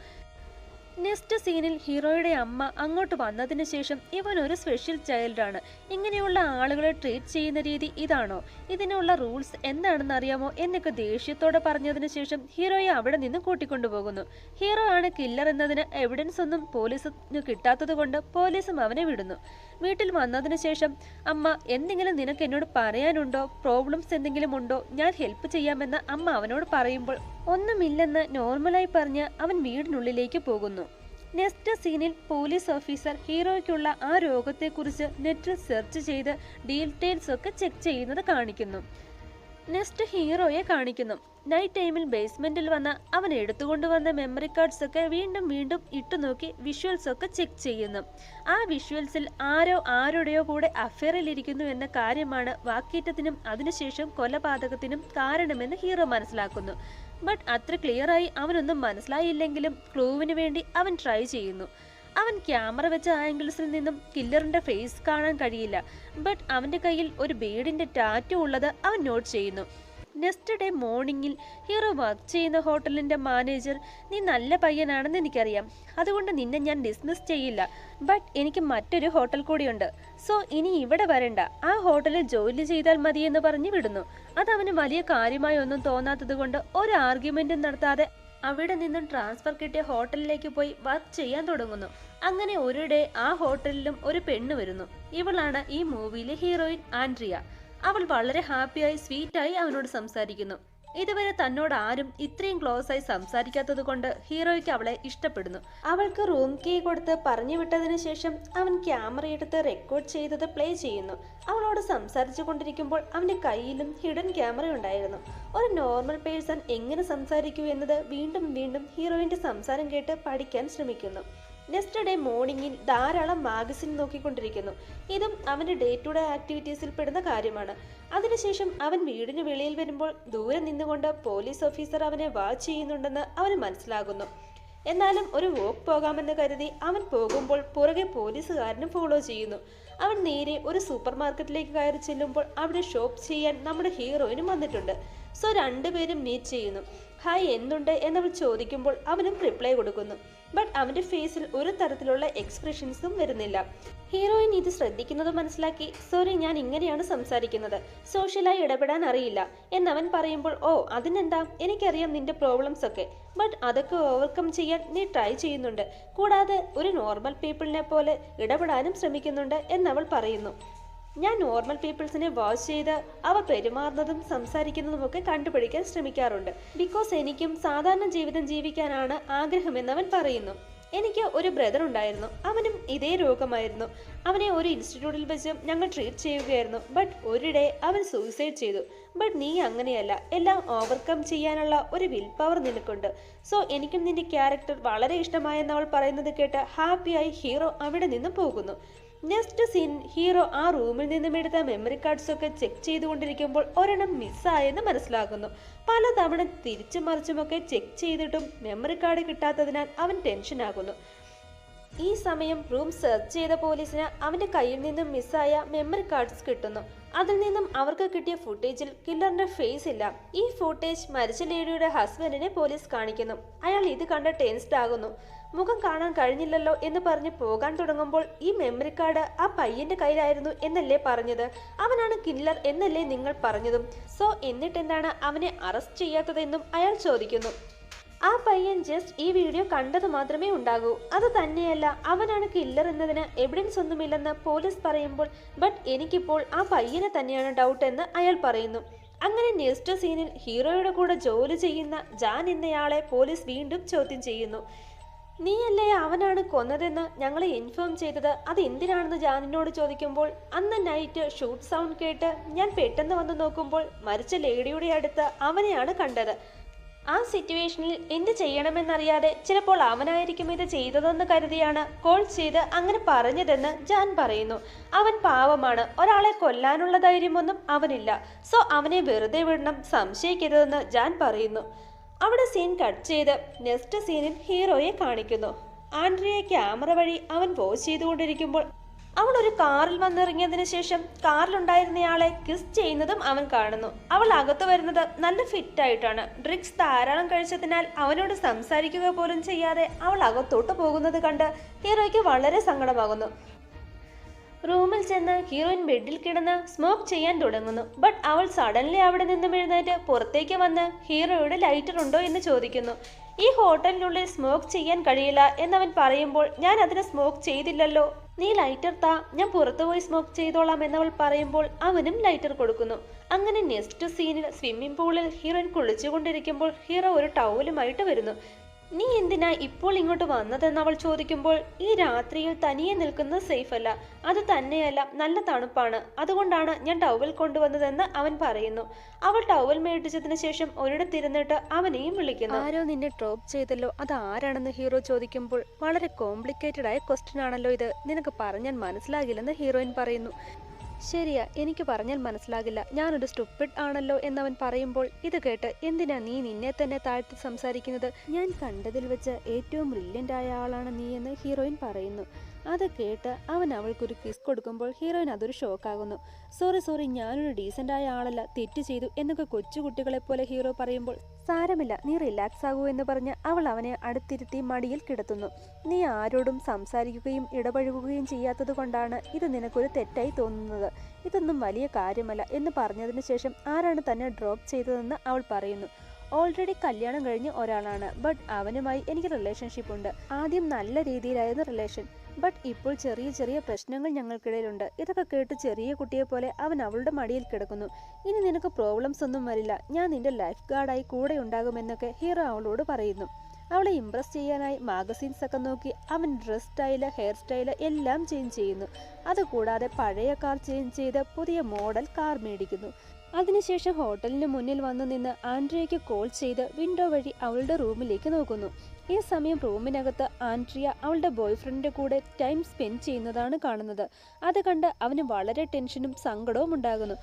നെക്സ്റ്റ് സീനിൽ ഹീറോയുടെ അമ്മ അങ്ങോട്ട് വന്നതിന് ശേഷം ഇവൻ ഒരു സ്പെഷ്യൽ ചൈൽഡാണ്. ഇങ്ങനെയുള്ള ആളുകളെ ട്രീറ്റ് ചെയ്യുന്ന രീതി ഇതാണോ? ഇതിനുള്ള റൂൾസ് എന്താണെന്ന് അറിയാമോ എന്നൊക്കെ ദേഷ്യത്തോടെ പറഞ്ഞതിന് ശേഷം ഹീറോയെ അവിടെ നിന്ന് കൂട്ടിക്കൊണ്ടുപോകുന്നു. ഹീറോ ആണ് കില്ലർ എന്നതിന് എവിഡൻസ് ഒന്നും പോലീസിന് കിട്ടാത്തത് പോലീസും അവനെ വിടുന്നു. വീട്ടിൽ വന്നതിന് ശേഷം അമ്മ എന്തെങ്കിലും നിനക്ക് എന്നോട് പറയാനുണ്ടോ? പ്രോബ്ലംസ് എന്തെങ്കിലും ഉണ്ടോ? ഞാൻ ഹെൽപ്പ് ചെയ്യാമെന്ന് അമ്മ അവനോട് പറയുമ്പോൾ ഒന്നുമില്ലെന്ന് നോർമലായി പറഞ്ഞ് അവൻ വീടിനുള്ളിലേക്ക് പോകുന്നു. നെക്സ്റ്റ് സീനിൽ പോലീസ് ഓഫീസർ ഹീറോയ്ക്കുള്ള ആ രോഗത്തെക്കുറിച്ച് നെറ്റിൽ സെർച്ച് ചെയ്ത് ഡീറ്റെയിൽസ് ഒക്കെ ചെക്ക് ചെയ്യുന്നത് കാണിക്കുന്നു. നെക്സ്റ്റ് ഹീറോയെ കാണിക്കുന്നു. നൈറ്റ് ടൈമിൽ ബേസ്മെന്റിൽ വന്ന അവൻ എടുത്തുകൊണ്ടുവന്ന മെമ്മറി കാർഡ്സ് ഒക്കെ വീണ്ടും വീണ്ടും ഇട്ടു നോക്കി വിഷ്വൽസ് ഒക്കെ ചെക്ക് ചെയ്യുന്നു. ആ വിഷ്വൽസിൽ ആരോ ആരുടെയോ കൂടെ അഫയറിലിരിക്കുന്നു എന്ന കാര്യമാണ് വാക്കേറ്റത്തിനും അതിനുശേഷം കൊലപാതകത്തിനും കാരണമെന്ന് ഹീറോ മനസ്സിലാക്കുന്നു. ബട്ട് അത്ര ക്ലിയറായി അവനൊന്നും മനസ്സിലായില്ലെങ്കിലും ക്ലൂവിന് വേണ്ടി അവൻ ട്രൈ ചെയ്യുന്നു. അവൻ ക്യാമറ വെച്ച ആംഗിൾസിൽ നിന്നും കില്ലറിന്റെ ഫേസ് കാണാൻ കഴിയില്ല. ബട്ട് അവന്റെ കയ്യിൽ ഒരു ബേഡിന്റെ ടാറ്റു ഉള്ളത് അവൻ നോട്ട് ചെയ്യുന്നു. നെക്സ്റ്റ് ഡേ മോർണിംഗിൽ ഹീറോ വർക്ക് ചെയ്യുന്ന ഹോട്ടലിന്റെ മാനേജർ നീ നല്ല പയ്യനാണെന്ന് എനിക്കറിയാം. അതുകൊണ്ട് നിന്നെ ഞാൻ ഡിസ്മിസ് ചെയ്യില്ല. ബട്ട് എനിക്ക് മറ്റൊരു ഹോട്ടൽ കൂടിയുണ്ട്. സോ ഇനി ഇവിടെ വരണ്ട. ആ ഹോട്ടലിൽ ജോലി ചെയ്താൽ മതി എന്ന് പറഞ്ഞ് വിടുന്നു. അത് അവന് വലിയ കാര്യമായി ഒന്നും തോന്നാത്തത് കൊണ്ട് ഒരു ആർഗ്യുമെന്റും നടത്താതെ അവിടെ നിന്നും ട്രാൻസ്ഫർ കിട്ടിയ ഹോട്ടലിലേക്ക് പോയി വർക്ക് ചെയ്യാൻ തുടങ്ങുന്നു. അങ്ങനെ ഒരു ഡേ ആ ഹോട്ടലിലും ഒരു പെണ്ണ് വരുന്നു. ഇവളാണ് ഈ മൂവിയിലെ ഹീറോയിൻ ആൻഡ്രിയ. അവൾ വളരെ ഹാപ്പിയായി സ്വീറ്റായി അവനോട് സംസാരിക്കുന്നു. ഇതുവരെ തന്നോട് ആരും ഇത്രയും ക്ലോസ് ആയി സംസാരിക്കാത്തത് കൊണ്ട് ഹീറോയ്ക്ക് അവളെ ഇഷ്ടപ്പെടുന്നു. അവൾക്ക് റൂം കീ കൊടുത്ത് പറഞ്ഞു വിട്ടതിന് ശേഷം അവൻ ക്യാമറ എടുത്ത് റെക്കോർഡ് ചെയ്തത് പ്ലേ ചെയ്യുന്നു. അവളോട് സംസാരിച്ചു കൊണ്ടിരിക്കുമ്പോൾ അവന്റെ കയ്യിലും ഹിഡൻ ക്യാമറ ഉണ്ടായിരുന്നു. ഒരു നോർമൽ പേഴ്സൺ എങ്ങനെ സംസാരിക്കൂ എന്നത് വീണ്ടും വീണ്ടും ഹീറോയിന്റെ സംസാരം കേട്ട് പഠിക്കാൻ ശ്രമിക്കുന്നു. നെക്സ്റ്റ് ഡേ മോർണിംഗിൽ ധാരാളം മാഗസിൻ നോക്കിക്കൊണ്ടിരിക്കുന്നു. ഇതും അവന്റെ ഡേ ടു ഡേ ആക്ടിവിറ്റീസിൽ പെടുന്ന കാര്യമാണ്. അതിനുശേഷം അവൻ വീടിന് വെളിയിൽ വരുമ്പോൾ ദൂരെ നിന്നുകൊണ്ട് പോലീസ് ഓഫീസർ അവനെ വാച്ച് ചെയ്യുന്നുണ്ടെന്ന് അവന് മനസ്സിലാകുന്നു. എന്നാലും ഒരു വോക്ക് പോകാമെന്ന് കരുതി അവൻ പോകുമ്പോൾ പുറകെ പോലീസുകാരനും ഫോളോ ചെയ്യുന്നു. അവൻ നേരെ ഒരു സൂപ്പർ മാർക്കറ്റിലേക്ക് കയറി ചെല്ലുമ്പോൾ അവിടെ ഷോപ്പ് ചെയ്യാൻ നമ്മുടെ ഹീറോയിനും വന്നിട്ടുണ്ട്. സോ രണ്ടുപേരും മീറ്റ് ചെയ്യുന്നു. ഹായ് എന്തുണ്ട്? എന്നവൾ ചോദിക്കുമ്പോൾ അവനും റിപ്ലൈ കൊടുക്കുന്നു. ബട്ട് അവന്റെ ഫേസിൽ ഒരു തരത്തിലുള്ള എക്സ്പ്രഷൻസും വരുന്നില്ല. ഹീറോയിൻ ഇത് ശ്രദ്ധിക്കുന്നത് മനസ്സിലാക്കി സോറി ഞാൻ ഇങ്ങനെയാണ് സംസാരിക്കുന്നത്. സോഷ്യലായി ഇടപെടാൻ അറിയില്ല. എന്നവൻ പറയുമ്പോൾ ഓ അതിനെന്താ? എനിക്കറിയാം നിന്റെ പ്രോബ്ലംസ് ഒക്കെ. ബട്ട് അതൊക്കെ ഓവർകം ചെയ്യാൻ നീ ട്രൈ ചെയ്യുന്നുണ്ട്. കൂടാതെ ഒരു നോർമൽ പീപ്പിളിനെ പോലെ ഇടപെടാനും ശ്രമിക്കുന്നുണ്ട് എന്നവൾ പറയുന്നു. ഞാൻ നോർമൽ പീപ്പിൾസിനെ വാച്ച് ചെയ്ത് അവ പെരുമാറുന്നതും സംസാരിക്കുന്നതുമൊക്കെ കണ്ടുപിടിക്കാൻ ശ്രമിക്കാറുണ്ട്. ബിക്കോസ് എനിക്കും സാധാരണ ജീവിതം ജീവിക്കാനാണ് ആഗ്രഹമെന്നവൻ പറയുന്നു. എനിക്ക് ഒരു ബ്രദർ ഉണ്ടായിരുന്നു. അവനും ഇതേ രോഗമായിരുന്നു. അവനെ ഒരു ഇൻസ്റ്റിറ്റ്യൂട്ടിൽ വെച്ച് ഞങ്ങൾ ട്രീറ്റ് ചെയ്യുകയായിരുന്നു. ബട്ട് ഒരിടെ അവൻ സൂയിസൈഡ് ചെയ്തു. ബട്ട് നീ അങ്ങനെയല്ല. എല്ലാം ഓവർകം ചെയ്യാനുള്ള ഒരു വിൽ പവർ നിനക്കുണ്ട്. സോ എനിക്കും നിന്റെ ക്യാരക്ടർ വളരെ ഇഷ്ടമായെന്ന് അവൾ പറയുന്നത് കേട്ട് ഹാപ്പിയായി ഹീറോ അവിടെ നിന്ന് പോകുന്നു. നെക്സ്റ്റ് സീൻ ഹീറോ ആ റൂമിൽ നിന്നും എടുത്ത മെമ്മറി കാർഡ്സ് ഒക്കെ ചെക്ക് ചെയ്തുകൊണ്ടിരിക്കുമ്പോൾ ഒരെണ്ണം മിസ്സായെന്ന് മനസ്സിലാക്കുന്നു. പലതവണ തിരിച്ചും മറിച്ചുമൊക്കെ ചെക്ക് ചെയ്തിട്ടും മെമ്മറി കാർഡ് കിട്ടാത്തതിനാൽ അവൻ ടെൻഷനാകുന്നു ഈ സമയം റൂം സെർച്ച് ചെയ്ത പോലീസിന് അവന്റെ കയ്യിൽ നിന്നും മിസ്സായ മെമ്മറി കാർഡ്സ് കിട്ടുന്നു. അതിൽ നിന്നും അവർക്ക് കിട്ടിയ ഫുട്ടേജിൽ കില്ലറിന്റെ ഫേസ് ഇല്ല. ഈ ഫുട്ടേജ് മരിച്ച ലേഡിയുടെ ഹസ്ബൻഡിനെ പോലീസ് കാണിക്കുന്നു. അയാൾ ഇത് കണ്ട് ടെൻസ്ഡ് ആകുന്നു. മുഖം കാണാൻ കഴിഞ്ഞില്ലല്ലോ എന്ന് പറഞ്ഞ് പോകാൻ തുടങ്ങുമ്പോൾ ഈ മെമ്മറി കാർഡ് ആ പയ്യന്റെ കയ്യിലായിരുന്നു എന്നല്ലേ പറഞ്ഞത്? അവനാണ് കില്ലർ എന്നല്ലേ നിങ്ങൾ പറഞ്ഞതും? സോ എന്നിട്ടെന്താണ് അവനെ അറസ്റ്റ് ചെയ്യാത്തതെന്നും അയാൾ ചോദിക്കുന്നു. ആ പയ്യൻ ജസ്റ്റ് ഈ വീഡിയോ കണ്ടത് മാത്രമേ ഉണ്ടാകൂ. അത് തന്നെയല്ല അവനാണ് കില്ലർ എന്നതിന് എവിഡൻസ് ഒന്നുമില്ലെന്ന് പോലീസ് പറയുമ്പോൾ ബട്ട് എനിക്കിപ്പോൾ ആ പയ്യനെ തന്നെയാണ് ഡൗട്ട് എന്ന് അയാൾ പറയുന്നു. അങ്ങനെ നെക്സ്റ്റ് സീനിൽ ഹീറോയുടെ കൂടെ ജോലി ചെയ്യുന്ന ജാൻ എന്നയാളെ പോലീസ് വീണ്ടും ചോദ്യം ചെയ്യുന്നു. നീയല്ലേ അവനാണ് കൊന്നതെന്ന് ഞങ്ങളെ ഇൻഫോം ചെയ്തത്? അത് എന്തിനാണെന്ന് ജാനിനോട് ചോദിക്കുമ്പോൾ അന്ന് നൈറ്റ് ഷൂട്ട് സൗണ്ട് കേട്ട് ഞാൻ പെട്ടെന്ന് വന്ന് നോക്കുമ്പോൾ മരിച്ച ലേഡിയുടെ അടുത്ത് അവനെയാണ് കണ്ടത്. ആ സിറ്റുവേഷനിൽ എന്ത് ചെയ്യണമെന്നറിയാതെ ചിലപ്പോൾ അവനായിരിക്കും ഇത് ചെയ്തതെന്ന് കരുതിയാണ് കോൾ ചെയ്ത് അങ്ങനെ പറഞ്ഞതെന്ന് ജാൻ പറയുന്നു. അവൻ പാവമാണ്. ഒരാളെ കൊല്ലാനുള്ള ധൈര്യമൊന്നും അവനില്ല. സോ അവനെ വെറുതെ വിടണം സംശയിക്കരുതെന്ന് ജാൻ പറയുന്നു. അവിടെ സീൻ കട്ട് ചെയ്ത് നെക്സ്റ്റ് സീനിൽ ഹീറോയെ കാണിക്കുന്നു. ആൻഡ്രിയെ ക്യാമറ വഴി അവൻ പോസ്റ്റ് ചെയ്തുകൊണ്ടിരിക്കുമ്പോൾ അവൾ ഒരു കാറിൽ വന്നിറങ്ങിയതിനു ശേഷം കാറിലുണ്ടായിരുന്നയാളെ കിസ് ചെയ്യുന്നതും അവൻ കാണുന്നു. അവൾ അകത്തു വരുന്നത് നല്ല ഫിറ്റായിട്ടാണ് ഡ്രിങ്ക്സ് ധാരാളം കഴിച്ചതിനാൽ അവനോട് സംസാരിക്കുക പോലും ചെയ്യാതെ അവൾ അകത്തോട്ട് പോകുന്നത് കണ്ട് ഹീറോയ്ക്ക് വളരെ സങ്കടമാകുന്നു. റൂമിൽ ചെന്ന് ഹീറോയിൻ ബെഡിൽ കിടന്ന് സ്മോക്ക് ചെയ്യാൻ തുടങ്ങുന്നു. ബട്ട് അവൾ സഡൻലി അവിടെ നിന്നും എഴുന്നേറ്റ് പുറത്തേക്ക് വന്ന് ഹീറോയുടെ ലൈറ്റർ ഉണ്ടോ എന്ന് ചോദിക്കുന്നു. ഈ ഹോട്ടലിനുള്ളിൽ സ്മോക്ക് ചെയ്യാൻ കഴിയില്ല എന്നവൻ പറയുമ്പോൾ ഞാൻ അതിന് സ്മോക്ക് ചെയ്തില്ലല്ലോ നീ ലൈറ്റർ താ ഞാൻ പുറത്തു പോയി സ്മോക്ക് ചെയ്തോളാം എന്നവൾ പറയുമ്പോൾ അവനും ലൈറ്റർ കൊടുക്കുന്നു. അങ്ങനെ നെക്സ്റ്റ് സീനിൽ സ്വിമ്മിംഗ് പൂളിൽ ഹീറോയിൻ കുളിച്ചുകൊണ്ടിരിക്കുമ്പോൾ ഹീറോ ഒരു ടൗലുമായിട്ട് വരുന്നു. നീ എന്തിനാ ഇപ്പോൾ ഇങ്ങോട്ട് വന്നതെന്ന് അവൾ ചോദിക്കുമ്പോൾ ഈ രാത്രിയിൽ തനിയെ നിൽക്കുന്നത് സേഫ് അല്ല അത് തന്നെയല്ല നല്ല തണുപ്പാണ്. അതുകൊണ്ടാണ് ഞാൻ ടവൽ കൊണ്ടുവന്നതെന്ന് അവൻ പറയുന്നു. അവൾ ടവൽ മേടിച്ചതിന് ശേഷം ഒരിടത്തിരുന്നിട്ട് അവനെയും വിളിക്കുന്നു. ആരോ നിന്നെ ഡ്രോപ്പ് ചെയ്തല്ലോ. അത് ആരാണെന്ന് ഹീറോ ചോദിക്കുമ്പോൾ വളരെ കോംപ്ലിക്കേറ്റഡ് ആയ ക്വസ്റ്റ്യൻ ആണല്ലോ ഇത്. നിനക്ക് പറഞ്ഞാൽ മനസ്സിലാകില്ലെന്ന് ഹീറോയിൻ പറയുന്നു. ശരിയാ എനിക്ക് പറഞ്ഞാൽ മനസ്സിലാകില്ല. ഞാനൊരു സ്റ്റുപ്പിഡ് ആണല്ലോ എന്നവൻ പറയുമ്പോൾ ഇത് കേട്ട് എന്തിനാ നീ നിന്നെ തന്നെ താഴ്ത്തി സംസാരിക്കുന്നത്? ഞാൻ കണ്ടതിൽ വെച്ച് ഏറ്റവും ബ്രില്യന്റ് ആയ ആളാണ് നീ എന്ന് ഹീറോയിൻ പറയുന്നു. അത് കേട്ട് അവൻ അവൾക്കൊരു കിസ് കൊടുക്കുമ്പോൾ ഹീറോയിൻ അതൊരു ഷോക്കാകുന്നു സോറി സോറി ഞാനൊരു ഡീസന്റ് ആയ ആളല്ല. തെറ്റ് ചെയ്തു എന്നൊക്കെ കൊച്ചുകുട്ടികളെ പോലെ ഹീറോ പറയുമ്പോൾ സാരമില്ല നീ റിലാക്സ് ആകൂ എന്ന് പറഞ്ഞ് അവൾ അവനെ അടുത്തിരുത്തി മടിയിൽ കിടത്തുന്നു. നീ ആരോടും സംസാരിക്കുകയും ഇടപഴകുകയും ചെയ്യാത്തത് കൊണ്ടാണ് ഇത് നിനക്കൊരു തെറ്റായി തോന്നുന്നത്. ഇതൊന്നും വലിയ കാര്യമല്ല എന്ന് പറഞ്ഞതിന് ശേഷം ആരാണ് തന്നെ ഡ്രോപ്പ് ചെയ്തതെന്ന് അവൾ പറയുന്നു. ഓൾറെഡി കല്യാണം കഴിഞ്ഞ് ഒരാളാണ് ബട്ട് അവനുമായി എനിക്ക് റിലേഷൻഷിപ്പ് ഉണ്ട്. ആദ്യം നല്ല രീതിയിലായിരുന്നു റിലേഷൻ ബട്ട് ഇപ്പോൾ ചെറിയ ചെറിയ പ്രശ്നങ്ങൾ ഞങ്ങൾക്കിടയിലുണ്ട്. ഇതൊക്കെ കേട്ട് ചെറിയ കുട്ടിയെ പോലെ അവൻ അവളുടെ മടിയിൽ കിടക്കുന്നു. ഇനി നിനക്ക് പ്രോബ്ലംസ് ഒന്നും വരില്ല. ഞാൻ നിന്റെ ലൈഫ് ഗാർഡായി കൂടെ ഉണ്ടാകുമെന്നൊക്കെ ഹീറോ അവളോട് പറയുന്നു. അവളെ ഇംപ്രസ് ചെയ്യാനായി മാഗസീൻസ് ഒക്കെ നോക്കി അവൻ ഡ്രസ് സ്റ്റൈൽ ഹെയർ സ്റ്റൈൽ എല്ലാം ചേഞ്ച് ചെയ്യുന്നു. അതുകൂടാതെ പഴയ കാർ ചേഞ്ച് ചെയ്ത് പുതിയ മോഡൽ കാർ മേടിക്കുന്നു. അതിനുശേഷം ഹോട്ടലിന് മുന്നിൽ വന്നു നിന്ന് ആൻഡ്രിയയ്ക്ക് കോൾ ചെയ്ത് വിൻഡോ വഴി അവളുടെ റൂമിലേക്ക് നോക്കുന്നു. ഈ സമയം റൂമിനകത്ത് ആൻഡ്രിയ അവളുടെ ബോയ്ഫ്രണ്ടിന്റെ കൂടെ ടൈം സ്പെൻഡ് ചെയ്യുന്നതാണ് കാണുന്നത്. അത് കണ്ട് അവന് വളരെ ടെൻഷനും സങ്കടവും ഉണ്ടാകുന്നു.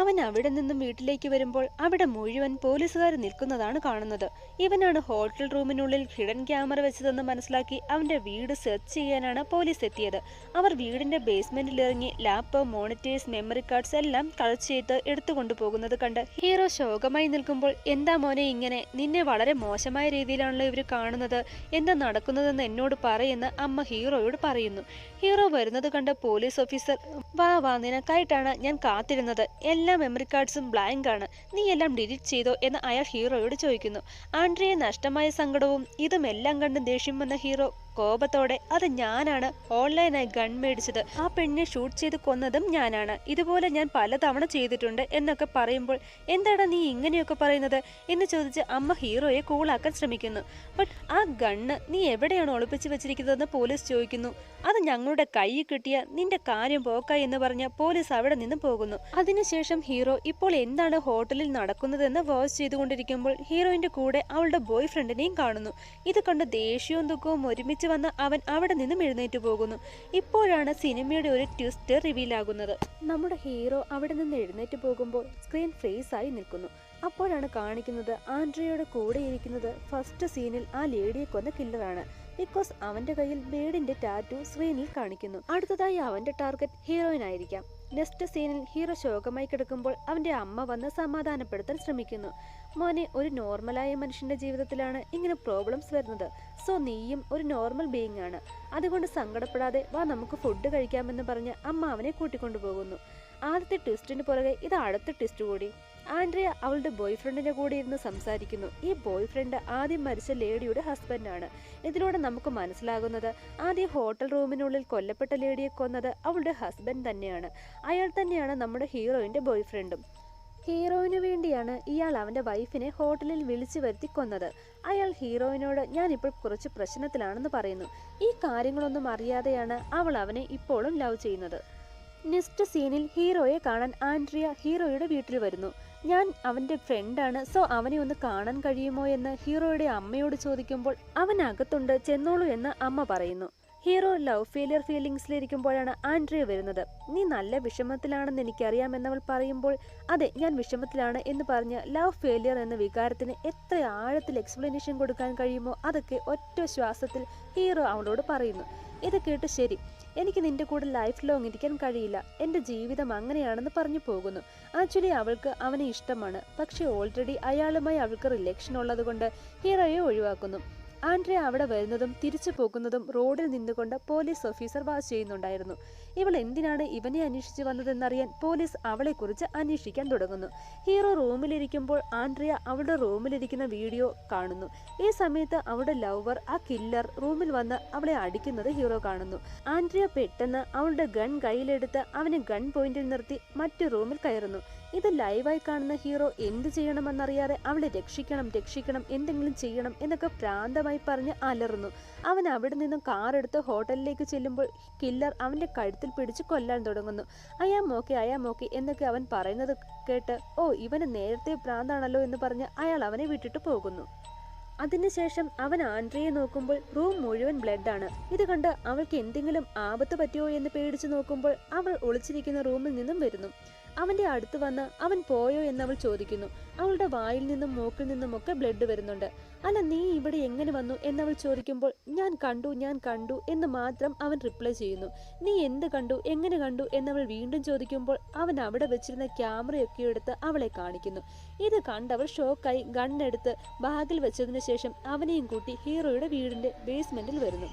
അവൻ അവിടെ നിന്നും വീട്ടിലേക്ക് വരുമ്പോൾ അവിടെ മുഴുവൻ പോലീസുകാർ നിൽക്കുന്നതാണ് കാണുന്നത്. ഇവനാണ് ഹോട്ടൽ റൂമിനുള്ളിൽ ഹിഡൻ ക്യാമറ വെച്ചതെന്ന് മനസ്സിലാക്കി അവന്റെ വീട് സെർച്ച് ചെയ്യാനാണ് പോലീസ് എത്തിയത്. അവർ വീടിന്റെ ബേസ്മെന്റിൽ ഇറങ്ങി ലാപ്ടോപ്പ് മോണിറ്റേഴ്സ് മെമ്മറി കാർഡ്സ് എല്ലാം കളക്ട് ചെയ്ത് എടുത്തുകൊണ്ടു പോകുന്നത് കണ്ട് ഹീറോ ശോകമായി നിൽക്കുമ്പോൾ എന്താ മോനെ ഇങ്ങനെ? നിന്നെ വളരെ മോശമായ രീതിയിലാണല്ലോ ഇവർ കാണുന്നത്. എന്താ നടക്കുന്നതെന്ന് എന്നോട് പറയുന്ന അമ്മ ഹീറോയോട് പറയുന്നു. ഹീറോ വരുന്നത് കണ്ട പോലീസ് ഓഫീസർ വാ വാ നിനക്കായിട്ടാണ് ഞാൻ കാത്തിരുന്നത്. എല്ലാ മെമ്മറി കാർഡ്സും ബ്ലാങ്ക് ആണ്. നീ എല്ലാം ഡിലീറ്റ് ചെയ്തോ എന്ന് അയാൾ ഹീറോയോട് ചോദിക്കുന്നു. ആൻഡ്രിയെ നഷ്ടമായ സങ്കടവും ഇതും എല്ലാം കണ്ട് ദേഷ്യം വന്ന ഹീറോ കോപത്തോടെ അത് ഞാനാണ് ഓൺലൈനായി ഗൺ മേടിച്ചത്. ആ പെണ്ണിനെ ഷൂട്ട് ചെയ്ത് കൊന്നതും ഞാനാണ്. ഇതുപോലെ ഞാൻ പലതവണ ചെയ്തിട്ടുണ്ട് എന്നൊക്കെ പറയുമ്പോൾ എന്താണ് നീ ഇങ്ങനെയൊക്കെ പറയുന്നത്? എന്ന് ചോദിച്ച് അമ്മ ഹീറോയെ കൂളാക്കാൻ ശ്രമിക്കുന്നു. ബട്ട് ആ ഗണ്ണ് നീ എവിടെയാണ് ഒളിപ്പിച്ചു വെച്ചിരിക്കുന്നതെന്ന് പോലീസ് ചോദിക്കുന്നു. അത് ഞങ്ങളുടെ കയ്യിൽ കിട്ടിയ നിന്റെ കാര്യം പോക്ക എന്ന് പറഞ്ഞ പോലീസ് അവിടെ നിന്ന് പോകുന്നു. അതിനുശേഷം ഹീറോ ഇപ്പോൾ എന്താണ് ഹോട്ടലിൽ നടക്കുന്നതെന്ന് വാച്ച് ചെയ്തുകൊണ്ടിരിക്കുമ്പോൾ ഹീറോയിന്റെ കൂടെ അവളുടെ ബോയ് ഫ്രണ്ടിനെയും കാണുന്നു. ഇത് കണ്ട് ദേഷ്യവും ദുഃഖവും ഒരുമിച്ച് വന്ന് അവൻ അവിടെ നിന്നും എഴുന്നേറ്റ് പോകുന്നു. ഇപ്പോഴാണ് സിനിമയുടെ ഒരു ട്വിസ്റ്റ് റിവീൽ ആകുന്നത്. നമ്മുടെ ഹീറോ അവിടെ നിന്ന് എഴുന്നേറ്റ് പോകുമ്പോൾ സ്ക്രീൻ ഫ്രീസ് ആയി നിൽക്കുന്നു. അപ്പോഴാണ് കാണിക്കുന്നത് ആൻഡ്രിയയുടെ കൂടെ ഇരിക്കുന്നത് ഫസ്റ്റ് സീനിൽ ആ ലേഡിയെ കൊന്ന കില്ലറാണ് ബിക്കോസ് അവന്റെ കയ്യിൽ ബേഡിന്റെ ടാറ്റു സ്ക്രീനിൽ കാണിക്കുന്നു. അടുത്തതായി അവന്റെ ടാർഗറ്റ് ഹീറോയിൻ ആയിരിക്കാം. നെക്സ്റ്റ് സീനിൽ ഹീറോ ശോകമായി കിടക്കുമ്പോൾ അവന്റെ അമ്മ വന്ന് സമാധാനപ്പെടുത്താൻ ശ്രമിക്കുന്നു. മോനെ ഒരു നോർമലായ മനുഷ്യന്റെ ജീവിതത്തിലാണ് ഇങ്ങനെ പ്രോബ്ലംസ് വരുന്നത്. സോ നീയും ഒരു നോർമൽ ബീയിങ് ആണ്. അതുകൊണ്ട് സങ്കടപ്പെടാതെ വാ നമുക്ക് ഫുഡ് കഴിക്കാമെന്ന് പറഞ്ഞ് അമ്മ അവനെ കൂട്ടിക്കൊണ്ടുപോകുന്നു ആദ്യത്തെ ട്വിസ്റ്റിന് പുറകെ ഇത് അടുത്ത ട്വിസ്റ്റ് കൂടി. ആൻഡ്രിയ അവളുടെ ബോയ് ഫ്രണ്ടിന്റെ കൂടെ ഇരുന്ന് സംസാരിക്കുന്നു. ഈ ബോയ് ഫ്രണ്ട് ആദ്യം മരിച്ച ലേഡിയുടെ ഹസ്ബൻഡാണ് ഇതിലൂടെ നമുക്ക് മനസ്സിലാകുന്നത് ആദ്യം ഹോട്ടൽ റൂമിനുള്ളിൽ കൊല്ലപ്പെട്ട ലേഡിയെ കൊന്നത് അവളുടെ ഹസ്ബൻഡ് തന്നെയാണ്. അയാൾ തന്നെയാണ് നമ്മുടെ ഹീറോയിന്റെ ബോയ് ഫ്രണ്ടും ഹീറോയിനു വേണ്ടിയാണ് ഇയാൾ അവന്റെ വൈഫിനെ ഹോട്ടലിൽ വിളിച്ചു വരുത്തി കൊന്നത്. അയാൾ ഹീറോയിനോട് ഞാനിപ്പോൾ കുറച്ച് പ്രശ്നത്തിലാണെന്ന് പറയുന്നു. ഈ കാര്യങ്ങളൊന്നും അറിയാതെയാണ് അവൾ അവനെ ഇപ്പോഴും ലവ് ചെയ്യുന്നത്. നെക്സ്റ്റ് സീനിൽ ഹീറോയെ കാണാൻ ആൻഡ്രിയ ഹീറോയുടെ വീട്ടിൽ വരുന്നു. ഞാൻ അവന്റെ ഫ്രണ്ടാണ് സോ അവനെ ഒന്ന് കാണാൻ കഴിയുമോ എന്ന് ഹീറോയുടെ അമ്മയോട് ചോദിക്കുമ്പോൾ അവൻ അകത്തുണ്ട് ചെന്നോളൂ എന്ന് അമ്മ പറയുന്നു. ഹീറോ ലവ് ഫെയിലിയർ ഫീലിംഗ്സിലിരിക്കുമ്പോഴാണ് ആൻഡ്രിയ വരുന്നത്. നീ നല്ല വിഷമത്തിലാണെന്ന് എനിക്കറിയാമെന്നവൾ പറയുമ്പോൾ അതെ ഞാൻ വിഷമത്തിലാണ് എന്ന് പറഞ്ഞ് ലവ് ഫെയിലിയർ എന്ന വികാരത്തിന് എത്ര ആഴത്തിൽ എക്സ്പ്ലനേഷൻ കൊടുക്കാൻ കഴിയുമോ അതൊക്കെ ഒറ്റ ശ്വാസത്തിൽ ഹീറോ അവളോട് പറയുന്നു. ഇത് കേട്ട് ശരി എനിക്ക് നിന്റെ കൂടെ ലൈഫ് ലോങ് ഇരിക്കാൻ കഴിയില്ല. എന്റെ ജീവിതം അങ്ങനെയാണെന്ന് പറഞ്ഞു പോകുന്നു. ആക്ച്വലി അവൾക്ക് അവനെ ഇഷ്ടമാണ്. പക്ഷേ ഓൾറെഡി അയാളുമായി അവൾക്ക് റിലേഷൻ ഉള്ളതുകൊണ്ട് ഹീറോയെ ഒഴിവാക്കുന്നു. ആൻഡ്രിയ അവിടെ വരുന്നതും തിരിച്ചു പോകുന്നതും റോഡിൽ നിന്നുകൊണ്ട് പോലീസ് ഓഫീസർ വാച്ച് ചെയ്യുന്നുണ്ടായിരുന്നു. ഇവൾ എന്തിനാണ് ഇവനെ അന്വേഷിച്ച് വന്നതെന്നറിയാൻ പോലീസ് അവളെക്കുറിച്ച് അന്വേഷിക്കാൻ തുടങ്ങുന്നു. ഹീറോ റൂമിലിരിക്കുമ്പോൾ ആൻഡ്രിയ അവളുടെ റൂമിലിരിക്കുന്ന വീഡിയോ കാണുന്നു. ഈ സമയത്ത് അവളുടെ ലവർ ആ കില്ലർ റൂമിൽ വന്ന് അവളെ അടിക്കുന്നത് ഹീറോ കാണുന്നു. ആൻഡ്രിയ പെട്ടെന്ന് അവളുടെ ഗൺ കയ്യിലെടുത്ത് അവനെ ഗൺ പോയിന്റിൽ നിർത്തി മറ്റു റൂമിൽ കയറുന്നു. ഇത് ലൈവായി കാണുന്ന ഹീറോ എന്ത് ചെയ്യണമെന്നറിയാതെ അവളെ രക്ഷിക്കണം രക്ഷിക്കണം എന്തെങ്കിലും ചെയ്യണം എന്നൊക്കെ ഭ്രാന്തമായി പറഞ്ഞ് അലറുന്നു. അവൻ അവിടെ നിന്നും കാറെടുത്ത് ഹോട്ടലിലേക്ക് ചെല്ലുമ്പോൾ കില്ലർ അവന്റെ കഴുത്തിൽ പിടിച്ച് കൊല്ലാൻ തുടങ്ങുന്നു. അയാ മോക്കെ അയാ മോക്കെ എന്നൊക്കെ അവൻ പറയുന്നത് കേട്ട് ഓ ഇവന് നേരത്തെ ഭ്രാന്താണല്ലോ എന്ന് പറഞ്ഞ് അയാൾ അവനെ വിട്ടിട്ട് പോകുന്നു. അതിനുശേഷം അവൻ ആൻഡ്രിയെ നോക്കുമ്പോൾ റൂം മുഴുവൻ ബ്ലഡാണ് ഇത് കണ്ട് അവൾക്ക് എന്തെങ്കിലും ആപത്ത് പറ്റിയോ എന്ന് പേടിച്ചു നോക്കുമ്പോൾ അവൾ ഒളിച്ചിരിക്കുന്ന റൂമിൽ നിന്നും വരുന്നു. അവന്റെ അടുത്ത് വന്ന് അവൻ പോയോ എന്ന് അവൾ ചോദിക്കുന്നു. അവളുടെ വായിൽ നിന്നും മൂക്കിൽ നിന്നും ഒക്കെ ബ്ലഡ് വരുന്നുണ്ട്. അല്ല നീ ഇവിടെ എങ്ങനെ വന്നു എന്നവൾ ചോദിക്കുമ്പോൾ ഞാൻ കണ്ടു ഞാൻ കണ്ടു എന്ന് മാത്രം അവൻ റിപ്ലൈ ചെയ്യുന്നു. നീ എന്ത് കണ്ടു എങ്ങനെ കണ്ടു എന്നവൾ വീണ്ടും ചോദിക്കുമ്പോൾ അവൻ അവിടെ വെച്ചിരുന്ന ക്യാമറയൊക്കെ എടുത്ത് അവളെ കാണിക്കുന്നു. ഇത് കണ്ടവൾ ഷോക്കായി ഗണ്ണെടുത്ത് ബാഗിൽ വെച്ചതിന് ശേഷം അവനെയും കൂട്ടി ഹീറോയുടെ വീടിന്റെ ബേസ്മെന്റിൽ വരുന്നു.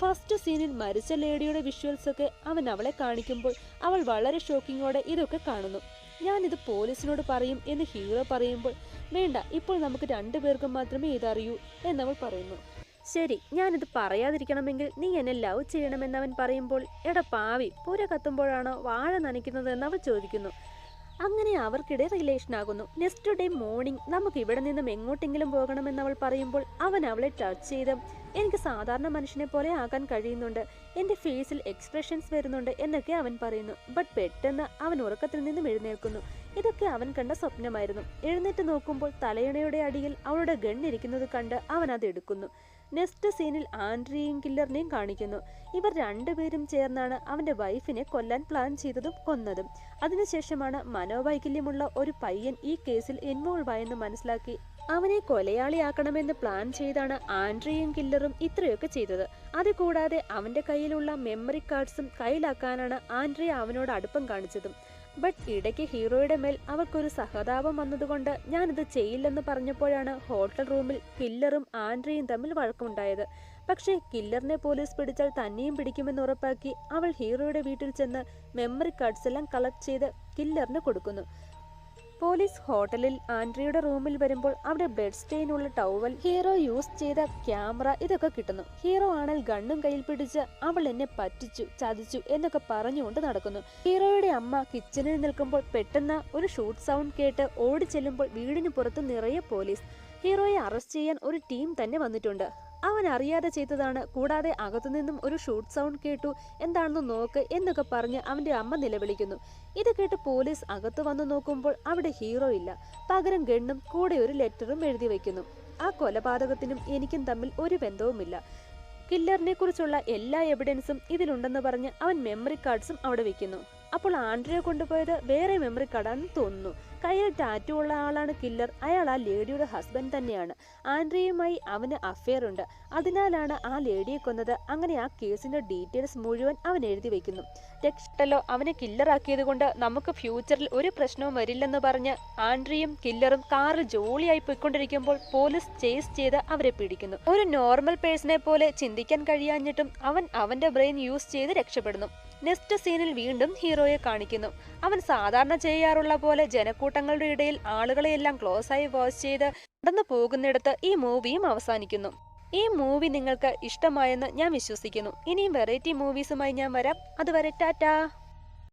ഫസ്റ്റ് സീനിൽ മരിച്ച ലേഡിയുടെ വിഷ്വൽസ് ഒക്കെ അവൻ അവളെ കാണിക്കുമ്പോൾ അവൾ വളരെ ഷോക്കിങ്ങോടെ ഇതൊക്കെ കാണുന്നു. ഞാനിത് പോലീസിനോട് പറയും എന്ന് ഹീറോ പറയുമ്പോൾ വേണ്ട ഇപ്പോൾ നമുക്ക് രണ്ടുപേർക്കും മാത്രമേ ഇതറിയൂ എന്നവൾ പറയുന്നു. ശരി ഞാനിത് പറയാതിരിക്കണമെങ്കിൽ നീ എന്നെ ലവ് ചെയ്യണമെന്നവൻ പറയുമ്പോൾ എടാ പാവി പുര കത്തുമ്പോഴാണോ വാഴ നനയ്ക്കുന്നത് എന്നവൾ ചോദിക്കുന്നു. അങ്ങനെ അവർക്കിടെ റിലേഷൻ ആകുന്നു. നെക്സ്റ്റ് ഡേ മോർണിംഗ് നമുക്ക് ഇവിടെ നിന്നും എങ്ങോട്ടെങ്കിലും പോകണമെന്ന് അവൾ പറയുമ്പോൾ അവൻ അവളെ ടച്ച് ചെയ്ത് എനിക്ക് സാധാരണ മനുഷ്യനെ പോലെ ആകാൻ കഴിയുന്നുണ്ട്. എന്റെ ഫേസിൽ എക്സ്പ്രഷൻസ് വരുന്നുണ്ട് എന്നൊക്കെ അവൻ പറയുന്നു. ബട്ട് പെട്ടെന്ന് അവൻ ഉറക്കത്തിൽ നിന്നും എഴുന്നേൽക്കുന്നു. ഇതൊക്കെ അവൻ കണ്ട സ്വപ്നമായിരുന്നു. എഴുന്നേറ്റ് നോക്കുമ്പോൾ തലയണയുടെ അടിയിൽ അവളുടെ ഗൺ കണ്ട് അവൻ അത് എടുക്കുന്നു. നെക്സ്റ്റ് സീനിൽ ആൻഡ്രിയെയും കില്ലറിനെയും കാണിക്കുന്നു. ഇവർ രണ്ടുപേരും ചേർന്നാണ് അവന്റെ വൈഫിനെ കൊല്ലാൻ പ്ലാൻ ചെയ്തതും കൊന്നതും. അതിനുശേഷമാണ് മനോവൈകല്യമുള്ള ഒരു പയ്യൻ ഈ കേസിൽ ഇൻവോൾവ് ആയെന്ന് മനസ്സിലാക്കി അവനെ കൊലയാളിയാക്കണമെന്ന് പ്ലാൻ ചെയ്താണ് ആൻഡ്രിയും കില്ലറും ഇത്രയൊക്കെ ചെയ്തത്. അതുകൂടാതെ അവന്റെ കയ്യിലുള്ള മെമ്മറി കാർഡ്സും കയ്യിലാക്കാനാണ് ആൻഡ്രിയ അവനോട് അടുപ്പം കാണിച്ചതും. ബട്ട് ഇടയ്ക്ക് ഹീറോയുടെ മേൽ അവർക്കൊരു സഹതാപം വന്നതുകൊണ്ട് ഞാനിത് ചെയ്യില്ലെന്ന് പറഞ്ഞപ്പോഴാണ് ഹോട്ടൽ റൂമിൽ കില്ലറും ആൻഡ്രിയും തമ്മിൽ വഴക്കമുണ്ടായത്. പക്ഷേ കില്ലറിനെ പോലീസ് പിടിച്ചാൽ തന്നെയും പിടിക്കുമെന്ന് ഉറപ്പാക്കി അവൾ ഹീറോയുടെ വീട്ടിൽ ചെന്ന് മെമ്മറി കാർഡ്സ് എല്ലാം കളക്ട് ചെയ്ത് കില്ലറിന് കൊടുക്കുന്നു. പോലീസ് ഹോട്ടലിൽ ആൻഡ്രിയുടെ റൂമിൽ വരുമ്പോൾ അവിടെ ബ്ലഡ് സ്റ്റെയിനുള്ള ടവൽ ഹീറോ യൂസ് ചെയ്ത ക്യാമറ ഇതൊക്കെ കിട്ടുന്നു. ഹീറോ ആണെങ്കിൽ ഗണ്ണും കയ്യിൽ പിടിച്ച് അവൾ എന്നെ പറ്റിച്ചു ചതിച്ചു എന്നൊക്കെ പറഞ്ഞുകൊണ്ട് നടക്കുന്നു. ഹീറോയുടെ അമ്മ കിച്ചണിൽ നിൽക്കുമ്പോൾ പെട്ടെന്ന് ഒരു ഷൂട്ട് സൗണ്ട് കേട്ട് ഓടി ചെല്ലുമ്പോൾ വീടിന് പുറത്ത് നിറയെ പോലീസ്. ഹീറോയെ അറസ്റ്റ് ചെയ്യാൻ ഒരു ടീം തന്നെ വന്നിട്ടുണ്ട്. അവൻ അറിയാതെ ചെയ്തതാണ്. കൂടാതെ അകത്തുനിന്നും ഒരു ഷൂട്ട് സൗണ്ട് കേട്ടു. എന്താണെന്ന് നോക്ക് എന്നൊക്കെ പറഞ്ഞ് അവന്റെ അമ്മ നിലവിളിക്കുന്നു. ഇത് കേട്ട് പോലീസ് അകത്ത് വന്നു നോക്കുമ്പോൾ അവിടെ ഹീറോ ഇല്ല. പകരം ഗണ്ണും കൂടെ ഒരു ലെറ്ററും എഴുതി വെക്കുന്നു. ആ കൊലപാതകത്തിനും എനിക്കും തമ്മിൽ ഒരു ബന്ധവുമില്ല. കില്ലറിനെ കുറിച്ചുള്ള എല്ലാ എവിഡൻസും ഇതിലുണ്ടെന്ന് പറഞ്ഞ് അവൻ മെമ്മറി കാർഡ്സും അവിടെ വെക്കുന്നു. അപ്പോൾ ആൻഡ്രിയെ കൊണ്ടുപോയത് വേറെ മെമ്മറി കാർഡാണെന്ന് തോന്നുന്നു. കയ്യിൽ ടാറ്റു ഉള്ള ആളാണ് കില്ലർ അയാൾ ആ ലേഡിയുടെ ഹസ്ബൻഡ് തന്നെയാണ്. ആൻഡ്രിയുമായി അവന് അഫെയർ ഉണ്ട്. അതിനാലാണ് ആ ലേഡിയെ കൊന്നത്. അങ്ങനെ ആ കേസിന്റെ ഡീറ്റെയിൽസ് മുഴുവൻ അവൻ എഴുതി വെക്കുന്നു. രക്ഷട്ടല്ലോ അവനെ കില്ലറാക്കിയത് കൊണ്ട് നമുക്ക് ഫ്യൂച്ചറിൽ ഒരു പ്രശ്നവും വരില്ലെന്ന് പറഞ്ഞ് ആൻഡ്രിയും കില്ലറും കാറിൽ ജോളിയായി പോയിക്കൊണ്ടിരിക്കുമ്പോൾ പോലീസ് ചേസ് ചെയ്ത് അവരെ പിടിക്കുന്നു. ഒരു നോർമൽ പേഴ്സണെ പോലെ ചിന്തിക്കാൻ കഴിയാഞ്ഞിട്ടും അവൻ അവന്റെ ബ്രെയിൻ യൂസ് ചെയ്ത് രക്ഷപ്പെടുന്നു. നെക്സ്റ്റ് സീനിൽ വീണ്ടും ഹീറോയെ കാണിക്കുന്നു. അവൻ സാധാരണ ചെയ്യാറുള്ള പോലെ ജനക്കൂട്ടങ്ങളുടെ ഇടയിൽ ആളുകളെയെല്ലാം ക്ലോസ് ആയി വാച്ച് ചെയ്ത് നടന്നു പോകുന്നിടത്ത് ഈ മൂവിയും അവസാനിക്കുന്നു. ഈ മൂവി നിങ്ങൾക്ക് ഇഷ്ടമായെന്ന് ഞാൻ വിശ്വസിക്കുന്നു. ഇനിയും വെറൈറ്റി മൂവീസുമായി ഞാൻ വരാം. അതുവരെ ടാറ്റാ.